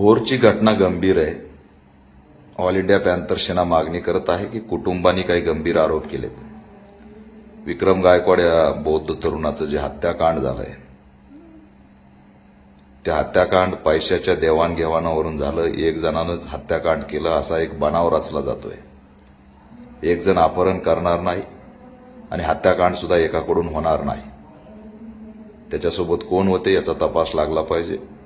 भोरची घटना गंभीर आहे. ऑल इंडिया पॅन्थर सेना मागणी करत आहे की कुटुंबांनी काही गंभीर आरोप केलेत. विक्रम गायकवाड या बौद्ध तरुणाचं जे हत्याकांड झालंय ते हत्याकांड पैशाच्या देवाणघेवाणावरून झालं. एक जणानंच हत्याकांड केलं असा एक बनाव रचला जातोय. एक जण अपहरण करणार नाही आणि हत्याकांड सुद्धा एकाकडून होणार नाही. त्याच्यासोबत कोण होते याचा तपास लागला पाहिजे.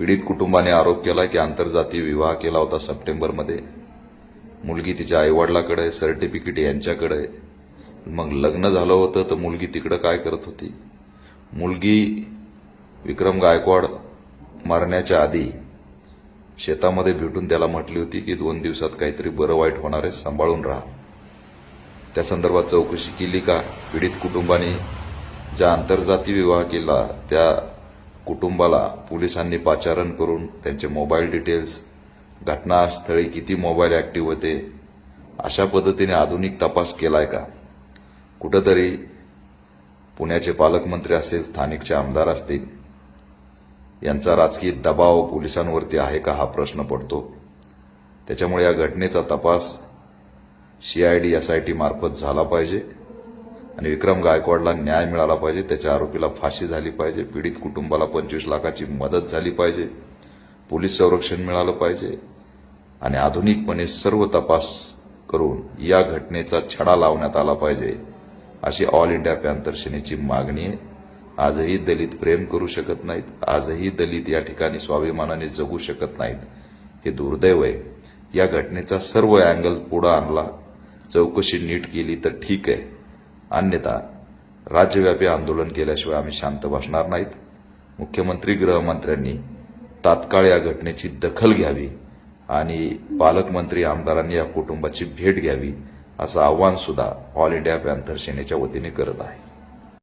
पीडित कुटुंबाने आरोप केला की आंतरजातीय विवाह केला होता सप्टेंबरमध्ये. मुलगी तिच्या आईवडिलाकडे आहे, सर्टिफिकेट यांच्याकडे. आहे. मग लग्न झालं होतं तर मुलगी तिकडं काय करत होती? मुलगी विक्रम गायकवाड मारण्याच्या आधी शेतामध्ये भेटून त्याला म्हटली होती की दोन दिवसात काहीतरी बरं वाईट होणार आहे सांभाळून राहा. त्या संदर्भात चौकशी केली का? पीडित कुटुंबाने ज्या आंतरजातीय विवाह केला त्या कुटुंबाला पोलिसांनी पाचारण करून त्यांचे मोबाईल डिटेल्स घटनास्थळी किती मोबाईल ॲक्टिव्ह होते अशा पद्धतीने आधुनिक तपास केलाय का? कुठंतरी पुण्याचे पालकमंत्री असतील स्थानिकचे आमदार असतील यांचा राजकीय दबाव पोलिसांवरती आहे का हा प्रश्न पडतो. त्याच्यामुळे या घटनेचा तपास सीआयडी एसआयटी मार्फत झाला पाहिजे. आणि विक्रम गायकवाडला न्याय मिळाला पाहिजे त्याच्या आरोपीला फाशी झाली पाहिजे पीडित कुटुंबाला पंचवीस लाखाची मदत झाली पाहिजे पोलीस संरक्षण मिळालं पाहिजे आणि आधुनिकपणे सर्व तपास करून या घटनेचा छडा लावण्यात आला पाहिजे अशी ऑल इंडिया पॅन्थर सेनेची मागणी आहे. आजही दलित प्रेम करू शकत नाहीत आजही दलित या ठिकाणी स्वाभिमानाने जगू शकत नाहीत. हे दुर्दैव आहे. या घटनेचा सर्व अँगल पुढे आणला. चौकशी नीट केली तर ठीक आहे. अन्यथा राज्यव्यापी आंदोलन केल्याशिवाय आम्ही शांत बसणार नाहीत. मुख्यमंत्री गृहमंत्र्यांनी तात्काळ या घटनेची दखल घ्यावी आणि पालकमंत्री आमदारांनी या कुटुंबाची भेट घ्यावी असं आव्हान सुद्धा ऑल इंडिया पॅन्थर सेनेच्या वतीने करत आहे.